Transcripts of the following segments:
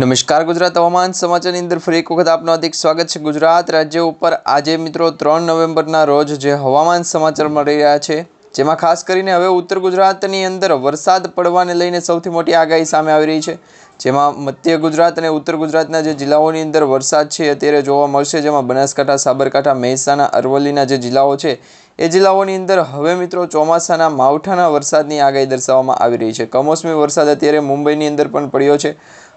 નમસ્કાર ગુજરાત હવામાન સમાચારની અંદર ફરી એક વખત આપનું હાર્દિક સ્વાગત છે. ગુજરાત રાજ્ય ઉપર આજે મિત્રો ત્રણ નવેમ્બરના રોજ જે હવામાન સમાચાર મળી રહ્યા છે, જેમાં ખાસ કરીને હવે ઉત્તર ગુજરાતની અંદર વરસાદ પડવાને લઈને સૌથી મોટી આગાહી સામે આવી રહી છે. જેમાં મધ્ય ગુજરાત અને ઉત્તર ગુજરાતના જે જિલ્લાઓની અંદર વરસાદ છે અત્યારે જોવા મળશે, જેમાં બનાસકાંઠા, સાબરકાંઠા, મહેસાણા, અરવલ્લીના જે જિલ્લાઓ છે, એ જિલ્લાઓની અંદર હવે મિત્રો ચોમાસાના માવઠાના વરસાદની આગાહી દર્શાવવામાં આવી રહી છે. કમોસમી વરસાદ અત્યારે મુંબઈની અંદર પણ પડ્યો છે.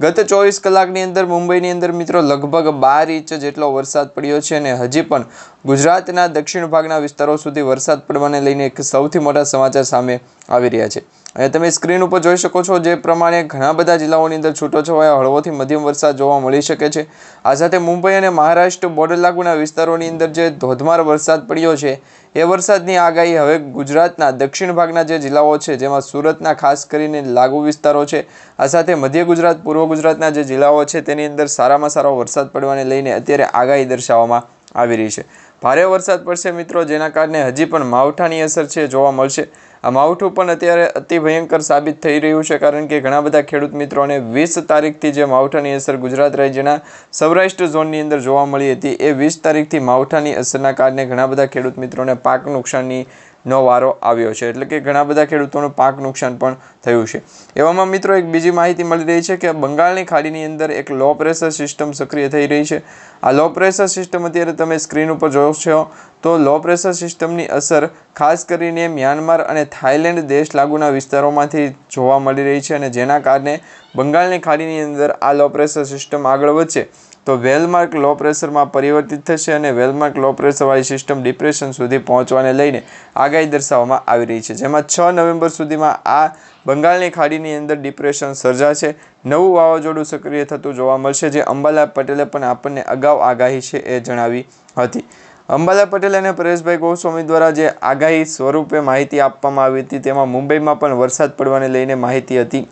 ગત ચોવીસ કલાકની અંદર મુંબઈની અંદર મિત્રો લગભગ બાર ઇંચ જેટલો વરસાદ પડ્યો છે અને હજી પણ ગુજરાતના દક્ષિણ ભાગના વિસ્તારો સુધી વરસાદ પડવાને લઈને એક સૌથી મોટા સમાચાર સામે આવી રહ્યા છે. અને તમે સ્ક્રીન ઉપર જોઈ શકો છો જે પ્રમાણે ઘણા બધા જિલ્લાઓની અંદર છૂટોછવાયા હળવોથી મધ્યમ વરસાદ જોવા મળી શકે છે. આ સાથે મુંબઈ અને મહારાષ્ટ્ર બોર્ડર લાગુના વિસ્તારોની અંદર જે ધોધમાર વરસાદ પડ્યો છે એ વરસાદની આગાહી હવે ગુજરાતના દક્ષિણ ભાગના જે જિલ્લાઓ છે, જેમાં સુરતના ખાસ કરીને લાગુ વિસ્તારો છે, આ સાથે મધ્ય ગુજરાત, પૂર્વ ગુજરાતના જે જિલ્લાઓ છે, તેની અંદર સારામાં સારો વરસાદ પડવાને લઈને અત્યારે આગાહી દર્શાવવામાં આવી રહી છે. ભારે વરસાદ પડશે મિત્રો, જેના કારણે હજી પણ માવઠાની અસર છે, જોવા મળશે. આ માવઠું પણ અત્યારે અતિ ભયંકર સાબિત થઈ રહ્યું છે, કારણ કે ઘણા બધા ખેડૂત મિત્રોને વીસ તારીખથી જે માવઠાની અસર ગુજરાત રાજ્યના સૌરાષ્ટ્ર ઝોનની અંદર જોવા મળી હતી, એ વીસ તારીખથી માવઠાની અસરના કારણે ઘણા બધા ખેડૂત મિત્રોને પાક નુકસાનની નો વારો આવ્યો છે. એટલે કે ઘણા બધા ખેડૂતોનું પાક નુકસાન પણ થયું છે. એવામાં મિત્રો એક બીજી માહિતી મળી રહી છે કે બંગાળની ખાડીની અંદર એક લો પ્રેશર સિસ્ટમ સક્રિય થઈ રહી છે. આ લો પ્રેશર સિસ્ટમ અત્યારે તમે સ્ક્રીન ઉપર છો, તો લો પ્રેશર સિસ્ટમની અસર ખાસ કરીને મ્યાનમાર અને થાઇલેન્ડ દેશ લાગુના વિસ્તારોમાંથી જોવા મળી રહી છે અને જેના કારણે બંગાળની ખાડીની અંદર આ લો પ્રેશર સિસ્ટમ આગળ વધશે. તો વેલમાર્ક લો પ્રેશરમાં પરિવર્તિત થશે અને વેલમાર્ક લો પ્રેશરવાળી સિસ્ટમ ડિપ્રેશન સુધી પહોંચવાને લઈને આગાહી દર્શાવવામાં આવી રહી છે. જેમાં છ નવેમ્બર સુધીમાં આ બંગાળની ખાડીની અંદર ડિપ્રેશન સર્જાશે. નવું વાવાઝોડું સક્રિય થતું જોવા મળશે, જે અંબાલાલ પટેલે પણ આપણને અગાઉ આગાહી છે એ જણાવી હતી. અંબાલા પટેલ અને પરેશભાઈ ગોસ્વામી દ્વારા જે આગાહી સ્વરૂપે માહિતી આપવામાં આવી હતી, તેમાં મુંબઈમાં પણ વરસાદ પડવાને લઈને માહિતી હતી.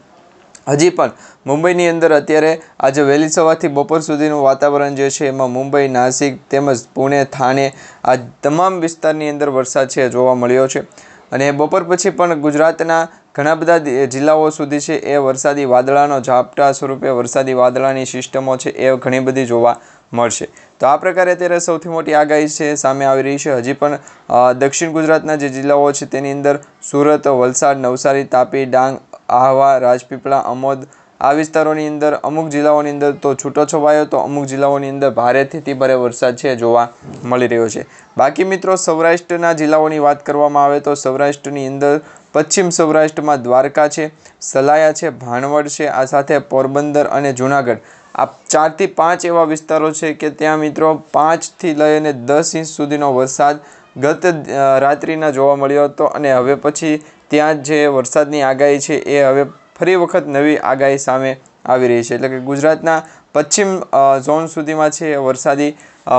હજી પણ મુંબઈની અંદર અત્યારે આજે વહેલી સવારથી બપોર સુધીનું વાતાવરણ જે છે એમાં મુંબઈ, નાસિક તેમજ પુણે, થાણે આ તમામ વિસ્તારની અંદર વરસાદ છે, જોવા મળ્યો છે. અને બપોર પછી પણ ગુજરાતના ઘણા બધા જિલ્લાઓ સુધી છે એ વરસાદી વાદળાનો ઝાપટા સ્વરૂપે વરસાદી વાદળાની સિસ્ટમો છે એ ઘણી બધી જોવા મળશે. તો આ પ્રકારે અત્યારે સૌથી મોટી આગાહી છે, સામે આવી રહી છે. હજી પણ દક્ષિણ ગુજરાતના જે જિલ્લાઓ છે તેની અંદર સુરત, વલસાડ, નવસારી, તાપી, ડાંગ આહવા રાજપીપળા અમોદ આ વિસ્તારોની અંદર અમુક જિલ્લાઓની અંદર તો છૂટો છવાયો તો અમુક જિલ્લાઓની અંદર ભારેથી ભારે વરસાદ છે જોવા મળી રહ્યો છે. બાકી મિત્રો સૌરાષ્ટ્રના જિલ્લાઓની વાત કરવામાં આવે તો સૌરાષ્ટ્રની અંદર પશ્ચિમ સૌરાષ્ટ્રમાં દ્વારકા છે, સલાયા છે, ભાણવડ છે, આ સાથે પોરબંદર અને જૂનાગઢ. આ ચારથી પાંચ એવા વિસ્તારો છે કે ત્યાં મિત્રો પાંચથી લઈને દસ ઇંચ સુધીનો વરસાદ ગત રાત્રિના જોવા મળ્યો હતો અને હવે પછી ત્યાં જે વરસાદની આગાહી છે એ હવે ફરી વખત નવી આગાહી સામે આવી રહી છે. એટલે કે ગુજરાતના પશ્ચિમ ઝોન સુધીમાં છે વરસાદી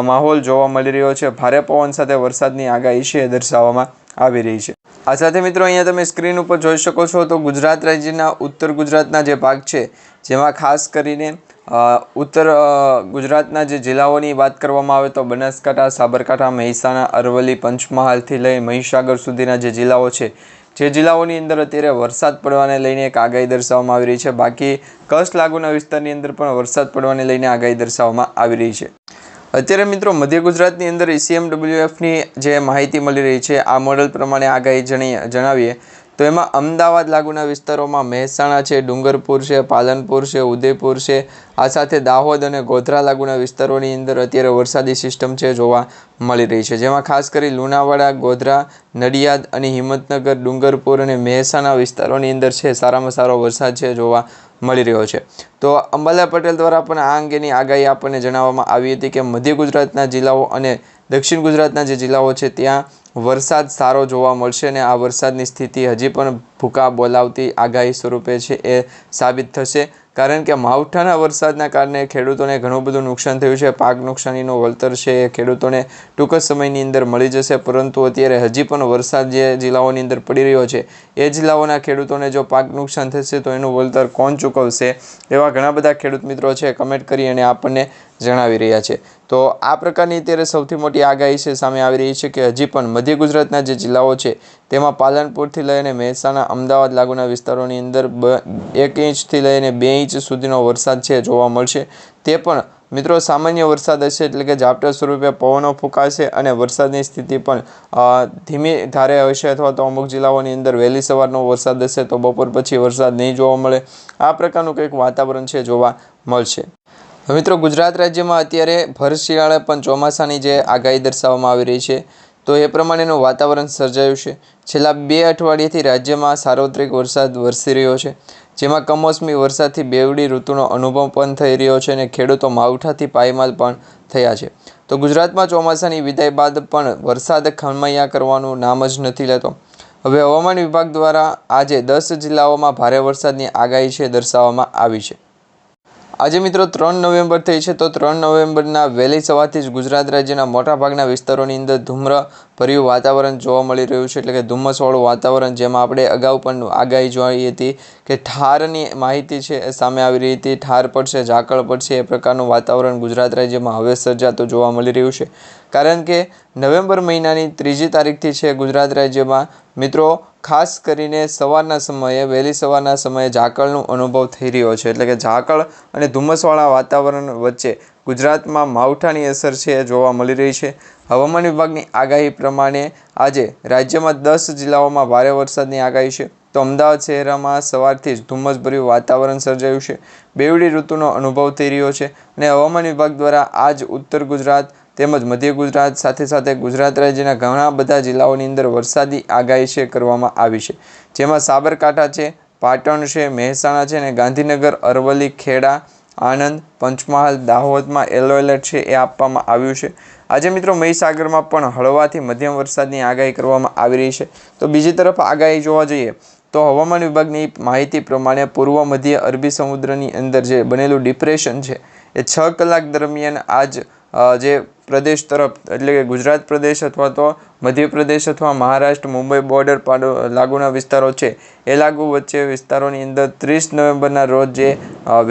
માહોલ જોવા મળી રહ્યો છે. ભારે પવન સાથે વરસાદની આગાહી છે એ દર્શાવવામાં આવી રહી છે. આ સાથે મિત્રો અહીંયા તમે સ્ક્રીન ઉપર જોઈ શકો છો તો ગુજરાત રાજ્યના ઉત્તર ગુજરાતના જે ભાગ છે, જેમાં ખાસ કરીને ઉત્તર ગુજરાતના જે જિલ્લાઓની વાત કરવામાં આવે તો બનાસકાંઠા, સાબરકાંઠા, મહેસાણા, અરવલ્લી, પંચમહાલથી લઈ મહીસાગર સુધીના જે જિલ્લાઓ છે જે જિલ્લાઓની અંદર અત્યારે વરસાદ પડવાને લઈને એક આગાહી દર્શાવવામાં આવી રહી છે. બાકી કચ્છ લાગુના વિસ્તારની અંદર પણ વરસાદ પડવાને લઈને આગાહી દર્શાવવામાં આવી રહી છે. અત્યારે મિત્રો મધ્ય ગુજરાતની અંદર ઈસીએમડબ્લ્યુએફની જે માહિતી મળી રહી છે, આ મોડલ પ્રમાણે આગાહી જણી, જણાવીએ. તો એમાં અમદાવાદ લાગુના વિસ્તારોમાં મહેસાણા છે, ડુંગરપુર છે, પાલનપુર છે, ઉદયપુર છે. આ સાથે દાહોદ અને ગોધરા લાગુના વિસ્તારોની અંદર અત્યારે વરસાદી સિસ્ટમ છે જોવા મળી રહી છે. જેમાં ખાસ કરી લુણાવાડા, ગોધરા, નડિયાદ અને હિંમતનગર, ડુંગરપુર અને મહેસાણા વિસ્તારોની અંદર છે સારામાં સારો વરસાદ છે જોવા મળી રહ્યો છે. તો અંબાલા પટેલ દ્વારા પણ આ અંગેની આગાહી આપણને જણાવવામાં આવી હતી કે મધ્ય ગુજરાતના જિલ્લાઓ અને દક્ષિણ ગુજરાતના જે જિલ્લાઓ છે, ત્યાં વરસાદ સારો જોવા મળશે અને આ વરસાદની સ્થિતિ હજી પણ ભૂકા બોલાવતી આગાહી સ્વરૂપે છે એ સાબિત થશે. કારણ કે માવઠાના વરસાદના કારણે ખેડૂતોને ઘણું બધું નુકસાન થયું છે. પાક નુકસાનીનું વળતર છે એ ખેડૂતોને ટૂંક જ સમયની અંદર મળી જશે, પરંતુ અત્યારે હજી પણ વરસાદ જે જિલ્લાઓની અંદર પડી રહ્યો છે, એ જિલ્લાઓના ખેડૂતોને જો પાક નુકસાન થશે તો એનું વળતર કોણ ચૂકવશે એવા ઘણા બધા ખેડૂત મિત્રો છે, કમેન્ટ કરી અને આપણને જણાવી રહ્યા છે. તો આ પ્રકારની અત્યારે સૌથી મોટી આગાહી છે, સામે આવી રહી છે કે હજી પણ મધ્ય ગુજરાતના જે જિલ્લાઓ છે, તેમાં પાલનપુરથી લઈને મહેસાણા, અમદાવાદ લાગુના વિસ્તારોની અંદર બ, એક ઇંચથી લઈને બે ઇંચ સુધીનો વરસાદ છે, જોવા મળશે. તે પણ, મિત્રો, સામાન્ય વરસાદ હશે એટલે કે ઝાપટા સ્વરૂપે પવનો ફૂંકાશે અને વરસાદની સ્થિતિ પણ ધીમી ધારે હશે અથવા તો અમુક જિલ્લાઓની અંદર વહેલી સવારનો વરસાદ હશે તો બપોર પછી વરસાદ નહીં જોવા મળે. આ પ્રકારનું કંઈક વાતાવરણ છે, જોવા મળશે. મિત્રો, ગુજરાત રાજ્યમાં અત્યારે ભર શિયાળે પણ ચોમાસાની જે આગાહી દર્શાવવામાં આવી રહી છે, તો એ પ્રમાણેનું વાતાવરણ સર્જાયું છે. છેલ્લા બે અઠવાડિયાથી રાજ્યમાં સાર્વત્રિક વરસાદ વરસી રહ્યો છે, જેમાં કમોસમી વરસાદથી બેવડી ઋતુનો અનુભવ પણ થઈ રહ્યો છે અને ખેડૂતો માવઠાથી પાયમાલ પણ થયા છે. તો ગુજરાતમાં ચોમાસાની વિદાય બાદ પણ વરસાદ ખમૈયા કરવાનું નામ જ નથી લેતો. હવે હવામાન વિભાગ દ્વારા આજે દસ જિલ્લાઓમાં ભારે વરસાદની આગાહી છે, દર્શાવવામાં આવી છે. આજે મિત્રો ત્રણ નવેમ્બર થઈ છે, તો ત્રણ નવેમ્બરના વહેલી સવારથી જ ગુજરાત રાજ્યના મોટાભાગના વિસ્તારોની અંદર ધુમ્રભર્યું વાતાવરણ જોવા મળી રહ્યું છે, એટલે કે ધુમ્મસવાળું વાતાવરણ જેમાં આપણે અગાઉ પણ આગાહી જોઈ હતી કે ઠારની માહિતી છે એ સામે આવી રહી હતી, ઠાર પડશે, ઝાકળ પડશે, એ પ્રકારનું વાતાવરણ ગુજરાત રાજ્યમાં હવે સર્જાતું જોવા મળી રહ્યું છે. કારણ કે નવેમ્બર મહિનાની ત્રીજી તારીખથી છે ગુજરાત રાજ્યમાં. મિત્રો, ખાસ કરીને સવારના સમયે, વહેલી સવારના સમયે ઝાકળનો અનુભવ થઈ રહ્યો છે. એટલે કે ઝાકળ અને ધુમ્મસવાળા વાતાવરણ વચ્ચે ગુજરાતમાં માવઠાની અસર છે એ જોવા મળી રહી છે. હવામાન વિભાગની આગાહી પ્રમાણે આજે રાજ્યમાં દસ જિલ્લાઓમાં ભારે વરસાદની આગાહી છે. તો અમદાવાદ શહેરમાં સવારથી જ ધુમ્મસભર્યું વાતાવરણ સર્જાયું છે. બેવડી ઋતુનો અનુભવ થઈ રહ્યો છે અને હવામાન વિભાગ દ્વારા આજ ઉત્તર ગુજરાત તેમજ મધ્ય ગુજરાત સાથે સાથે ગુજરાત રાજ્યના ઘણા બધા જિલ્લાઓની અંદર વરસાદી આગાહી છે કરવામાં આવી છે. જેમાં સાબરકાંઠા છે, પાટણ છે, મહેસાણા છે અને ગાંધીનગર, અરવલ્લી, ખેડા, આણંદ, પંચમહાલ, દાહોદમાં યલો એલર્ટ છે એ આપવામાં આવ્યું છે. આજે મિત્રો મહીસાગરમાં પણ હળવાથી મધ્યમ વરસાદની આગાહી કરવામાં આવી રહી છે. તો બીજી તરફ આગાહી જોવા જઈએ, તો હવામાન વિભાગની માહિતી પ્રમાણે પૂર્વ મધ્ય અરબી સમુદ્રની અંદર જે બનેલું ડિપ્રેશન છે, એ છ કલાક દરમિયાન આજ જે પ્રદેશ તરફ, એટલે કે ગુજરાત પ્રદેશ અથવા તો મધ્યપ્રદેશ અથવા મહારાષ્ટ્ર, મુંબઈ બોર્ડર પાડો, લાગુના વિસ્તારો છે. એ લાગુ વચ્ચે વિસ્તારોની અંદર ત્રીસ નવેમ્બરના રોજ જે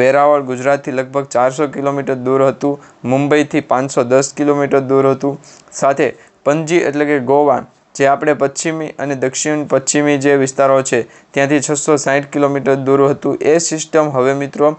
વેરાવળ ગુજરાતથી લગભગ ચારસો કિલોમીટર દૂર હતું. મુંબઈથી પાંચસો દસ કિલોમીટર દૂર હતું. સાથે પણજી એટલે કે ગોવા જે આપણે પશ્ચિમી અને દક્ષિણ પશ્ચિમી જે વિસ્તારો છે, ત્યાંથી છસો સાઠ કિલોમીટર દૂર હતું. એ સિસ્ટમ હવે મિત્રો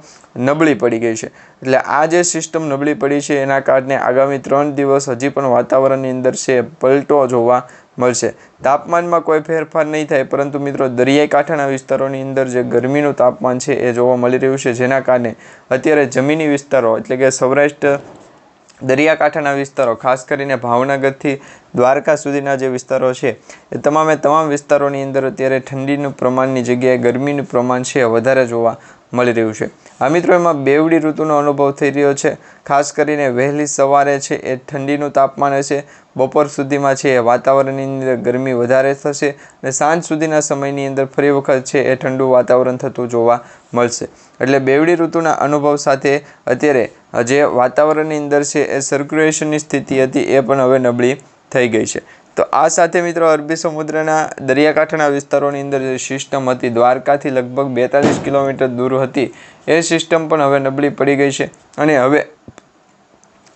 નબળી પડી ગઈ છે. એટલે આ જે સિસ્ટમ નબળી પડી છે, એના કારણે આગામી ત્રણ દિવસ હજી પણ વાતાવરણની અંદર છે, પલટો જોવા મળશે. તાપમાનમાં કોઈ ફેરફાર નહીં થાય, પરંતુ મિત્રો દરિયાઈ કાંઠાના વિસ્તારોની અંદર જે ગરમીનું તાપમાન છે, એ જોવા મળી રહ્યું છે. જેના કારણે અત્યારે જમીની વિસ્તારો, એટલે કે સૌરાષ્ટ્ર દરિયાકાંઠાના વિસ્તારો, ખાસ કરીને ભાવનગરથી દ્વારકા સુધીના જે વિસ્તારો છે, એ તમામે તમામ વિસ્તારોની અંદર અત્યારે ઠંડીનું પ્રમાણની જગ્યાએ ગરમીનું પ્રમાણ છે, વધારે જોવા મળી રહ્યું છે. આ મિત્રો, એમાં બેવડી ઋતુનો અનુભવ થઈ રહ્યો છે. ખાસ કરીને વહેલી સવારે છે એ ઠંડીનું તાપમાન હશે. બપોર સુધીમાં છે એ વાતાવરણની અંદર ગરમી વધારે થશે અને સાંજ સુધીના સમયની અંદર ફરી વખત છે એ ઠંડુ વાતાવરણ થતું જોવા મળશે. એટલે બેવડી ઋતુના અનુભવ સાથે અત્યારે જે વાતાવરણની અંદર છે એ સર્ક્યુલેશનની સ્થિતિ હતી એ પણ હવે નબળી થઈ ગઈ છે. તો આ સાથે મિત્રો અરબી સમુદ્રના દરિયાકાંઠાના વિસ્તારોની અંદર જે સિસ્ટમ હતી, દ્વારકાથી લગભગ બેતાલીસ કિલોમીટર દૂર હતી, એ સિસ્ટમ પણ હવે નબળી પડી ગઈ છે. અને હવે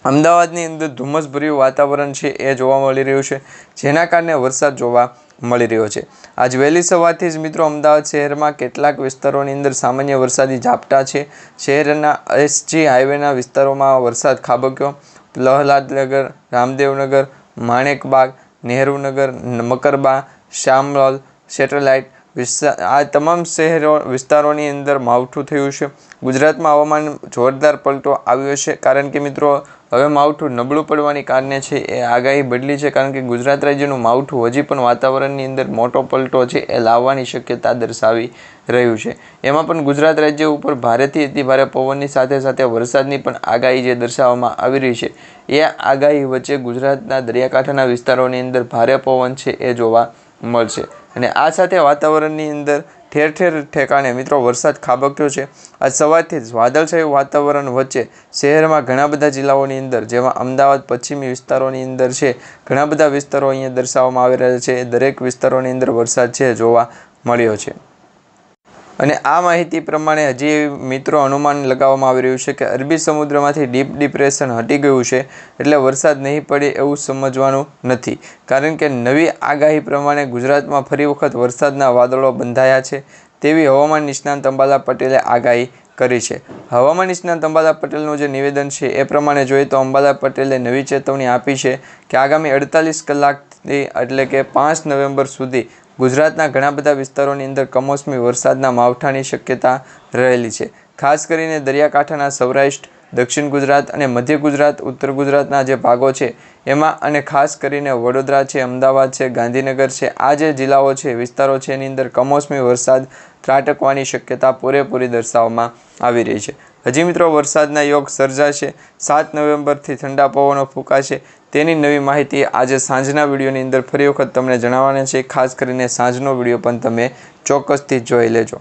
અમદાવાદની અંદર ધુમ્મસભર્યું વાતાવરણ છે એ જોવા મળી રહ્યું છે, જેના કારણે વરસાદ જોવા મળી રહ્યો છે. આજ વહેલી સવારથી જ મિત્રો અમદાવાદ શહેરમાં કેટલાક વિસ્તારોની અંદર સામાન્ય વરસાદી ઝાપટા છે. શહેરના એસજી હાઈવેના વિસ્તારોમાં વરસાદ ખાબક્યો. લહલાદનગર રામદેવનગર માણેકબાગ નહેરુનગર મકરબા શામલોલ સેટેલાઇટ વિસ્તાર આ તમામ શહેરો, વિસ્તારોની અંદર માવઠું થયું છે. ગુજરાતમાં હવામાન જોરદાર પલટો આવ્યો છે. કારણ કે મિત્રો, હવે માવઠું નબળું પડવાની કારણે છે, એ આગાહી બદલી છે. કારણ કે ગુજરાત રાજ્યનું માવઠું હજી પણ વાતાવરણની અંદર મોટો પલટો છે, એ લાવવાની શક્યતા દર્શાવી રહ્યું છે. એમાં પણ ગુજરાત રાજ્ય ઉપર ભારેથી અતિ ભારે પવનની સાથે સાથે વરસાદની પણ આગાહી જે દર્શાવવામાં આવી રહી છે, એ આગાહી વચ્ચે ગુજરાતના દરિયાકાંઠાના વિસ્તારોની અંદર ભારે પવન છે, એ જોવા મળશે. અને આ સાથે વાતાવરણની અંદર ઠેર ઠેર ઠેકાણે મિત્રો વરસાદ ખાબક્યો છે. આજ સવારથી જ વાદળછાયું વાતાવરણ વચ્ચે. શહેરમાં ઘણા બધા જિલ્લાઓની અંદર, જેમાં અમદાવાદ, પશ્ચિમી વિસ્તારોની અંદર છે. ઘણા બધા વિસ્તારો અહીંયા દર્શાવવામાં આવી રહ્યા છે. દરેક વિસ્તારોની અંદર વરસાદ છે, જોવા મળ્યો છે. અને આ માહિતી પ્રમાણે હજી મિત્રો અનુમાન લગાવવામાં આવી રહ્યું છે કે અરબી સમુદ્રમાંથી ડીપ ડિપ્રેશન હટી ગયું છે એટલે વરસાદ નહીં પડે એવું સમજવાનું નથી. કારણ કે નવી આગાહી પ્રમાણે ગુજરાતમાં ફરી વખત વરસાદના વાદળો બંધાયા છે તેવી હવામાન નિષ્ણાંત અંબાલા પટેલે આગાહી કરી છે. હવામાન નિષ્ણાંત અંબાલા પટેલનું જે નિવેદન છે એ પ્રમાણે જોઈએ તો અંબાલા પટેલે નવી ચેતવણી આપી છે કે આગામી અડતાલીસ કલાકથી એટલે કે પાંચ નવેમ્બર સુધી ગુજરાતના ઘણા બધા વિસ્તારોની અંદર કમોસમી વરસાદના માવઠાની શક્યતા રહેલી છે. ખાસ કરીને દરિયાકાંઠાના સૌરાષ્ટ્ર, દક્ષિણ ગુજરાત અને મધ્ય ગુજરાત, ઉત્તર ગુજરાતના જે ભાગો છે, એમાં અને ખાસ કરીને વડોદરા છે, અમદાવાદ છે, ગાંધીનગર છે, આ જે જિલ્લાઓ છે, વિસ્તારો છે, એની અંદર કમોસમી વરસાદ ત્રાટકવાની શક્યતા પૂરેપૂરી દર્શાવવામાં આવી રહી છે. હજી મિત્રો, વરસાદના યોગ સર્જાશે. સાત નવેમ્બરથી ઠંડા પવનો ફૂંકાશે. તેની નવી માહિતી આજે સાંજના વિડીયોની અંદર ફરી વખત તમને જણાવવાની છે. ખાસ કરીને સાંજનો વીડિયો પણ તમે ચોક્કસથી જોઈ લેજો.